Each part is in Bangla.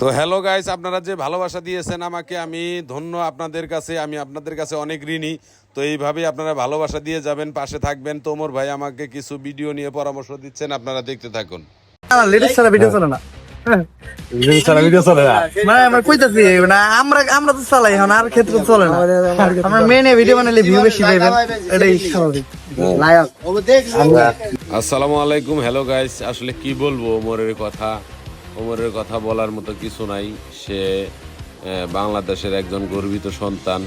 তো হ্যালো গাইস আপনারা যে ভালোবাসা দিয়েছেন আমাকে আমি ধন্য আপনাদের কাছে আমি আপনাদের কাছে অনেক ঋণী। তো এইভাবেই আপনারা ভালোবাসা দিয়ে যাবেন পাশে থাকবেন। তোমর ভাই আমাকে কিছু ভিডিও নিয়ে পরামর্শ দিচ্ছেন আপনারা দেখতে থাকুন। ছাড়া ভিডিও চলে না। সারা ভিডিও চলে না। আমরা আমরা আমরা তো চালাই এখন আর ক্ষেত্রে চলে না। আমরা মেনে ভিডিও বানালে ভিউ বেশি পাইবেন এটাই স্বাভাবিক। আসসালামু আলাইকুম হ্যালো গাইস আসলে কি বলব ওমরের কথা? ওমরের কথা বলার মতো কিছু নাই। সে বাংলাদেশের একজন গর্বিত সন্তান।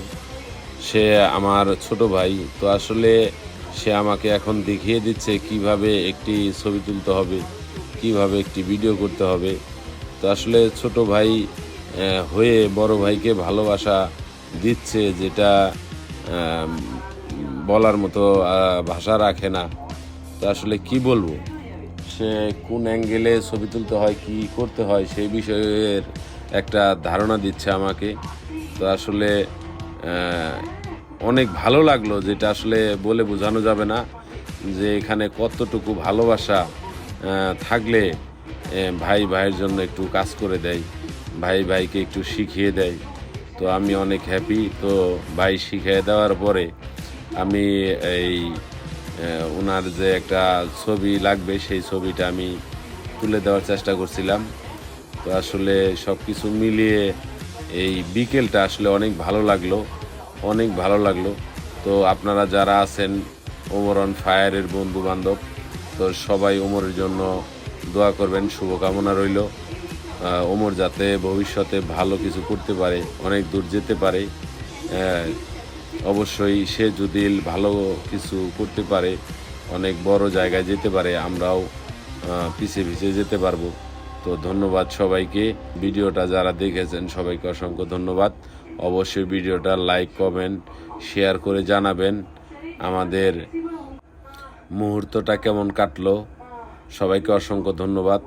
সে আমার ছোট ভাই। তো আসলে সে আমাকে এখন দেখিয়ে দিচ্ছে কীভাবে একটি ছবি তুলতে হবে, কীভাবে একটি ভিডিও করতে হবে। তো আসলে ছোট ভাই হয়ে বড় ভাইকে ভালোবাসা দিচ্ছে যেটা বলার মতো ভাষা রাখে না। তো আসলে কি বলব? কোন অ্যাঙ্গেলে ছবি তুলতে হয়, কি করতে হয়, সেই বিষয়ের একটা ধারণা দিচ্ছে আমাকে। তো আসলে অনেক ভালো লাগল যেটা আসলে বলে বোঝানো যাবে না যে এখানে কতটুকু ভালোবাসা থাকলে ভাই ভাইয়ের জন্য একটু কাজ করে দেয়, ভাই ভাইকে একটু শিখিয়ে দেয়। তো আমি অনেক হ্যাপি তো ভাই শিখিয়ে দেওয়ার পরে আমি এই ওনার যে একটা ছবি লাগবে, সেই ছবিটা আমি তুলে দেওয়ার চেষ্টা করছিলাম। তো আসলে সব কিছু মিলিয়ে এই বিকেলটা আসলে অনেক ভালো লাগল, অনেক ভালো লাগল। তো আপনারা যারা আছেন ওমরন ফায়ারের বন্ধু বান্ধব তো সবাই ওমরের জন্য দোয়া করবেন, শুভকামনা রইল। ওমর যাতে ভবিষ্যতে ভালো কিছু করতে পারে, অনেক দূর যেতে পারে। অবশ্যই সে যদি ভালো কিছু করতে পারে, অনেক বড় জায়গায় যেতে পারে, আমরাও পিছিয়ে পিছিয়ে যেতে পারব। তো ধন্যবাদ সবাইকে। ভিডিওটা যারা দেখেছেন, সবাইকে অসংখ্য ধন্যবাদ। অবশ্যই ভিডিওটা লাইক, কমেন্ট, শেয়ার করে জানাবেন। আমাদের মুহূর্তটা কেমন কাটলো, সবাইকে অসংখ্য ধন্যবাদ।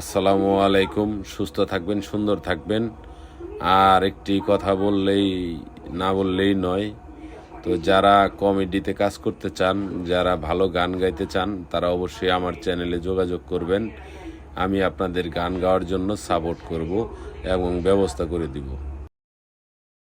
আসসালামু আলাইকুম। সুস্থ থাকবেন, সুন্দর থাকবেন। আর একটি কথা বললেই না বললেই নয়। তো যারা কমেডিতে কাজ করতে চান, যারা ভালো গান গাইতে চান, তারা অবশ্যই আমার চ্যানেলে যোগাযোগ করবেন। আমি আপনাদের গান গাওয়ার জন্য সাপোর্ট করব এবং ব্যবস্থা করে দিব।